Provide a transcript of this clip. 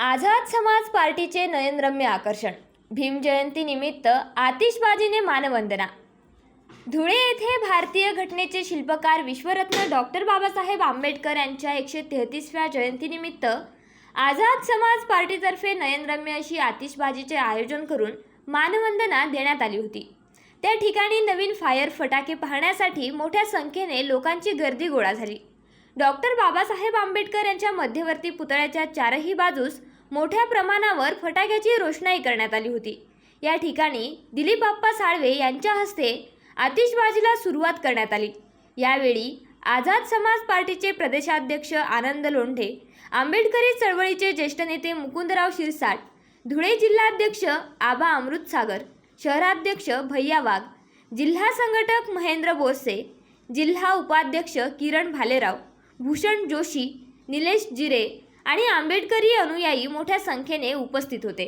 आझाद समाज पार्टीचे नयनरम्य आकर्षण. भीम जयंतीनिमित्त आतिषबाजीने मानवंदना. धुळे येथे भारतीय घटनेचे शिल्पकार विश्वरत्न डॉक्टर बाबासाहेब आंबेडकर यांच्या एकशे तेहतीसव्या जयंतीनिमित्त आझाद समाज पार्टीतर्फे नयनरम्य अशी आतिषबाजीचे आयोजन करून मानवंदना देण्यात आली होती. त्या ठिकाणी नवीन फायर फटाके पाहण्यासाठी मोठ्या संख्येने लोकांची गर्दी गोळा झाली. डॉक्टर बाबासाहेब आंबेडकर यांच्या मध्यवर्ती पुतळ्याच्या चारही बाजूस मोठ्या प्रमाणावर फटाक्याची रोषणाई करण्यात आली होती. या ठिकाणी दिलीप बाप्पा साळवे यांच्या हस्ते आतिषबाजीला सुरुवात करण्यात आली. यावेळी आझाद समाज पार्टीचे प्रदेशाध्यक्ष आनंद लोंढे आंबेडकरी चळवळीचे ज्येष्ठ नेते मुकुंदराव शिरसाट धुळे जिल्हाध्यक्ष आबा अमृतसागर शहराध्यक्ष भैया वाघ जिल्हा संघटक महेंद्र बोरसे जिल्हा उपाध्यक्ष किरण भालेराव भूषण जोशी निलेश जिरे आणि आंबेडकरी अनुयायी मोठ्या संख्येने उपस्थित होते.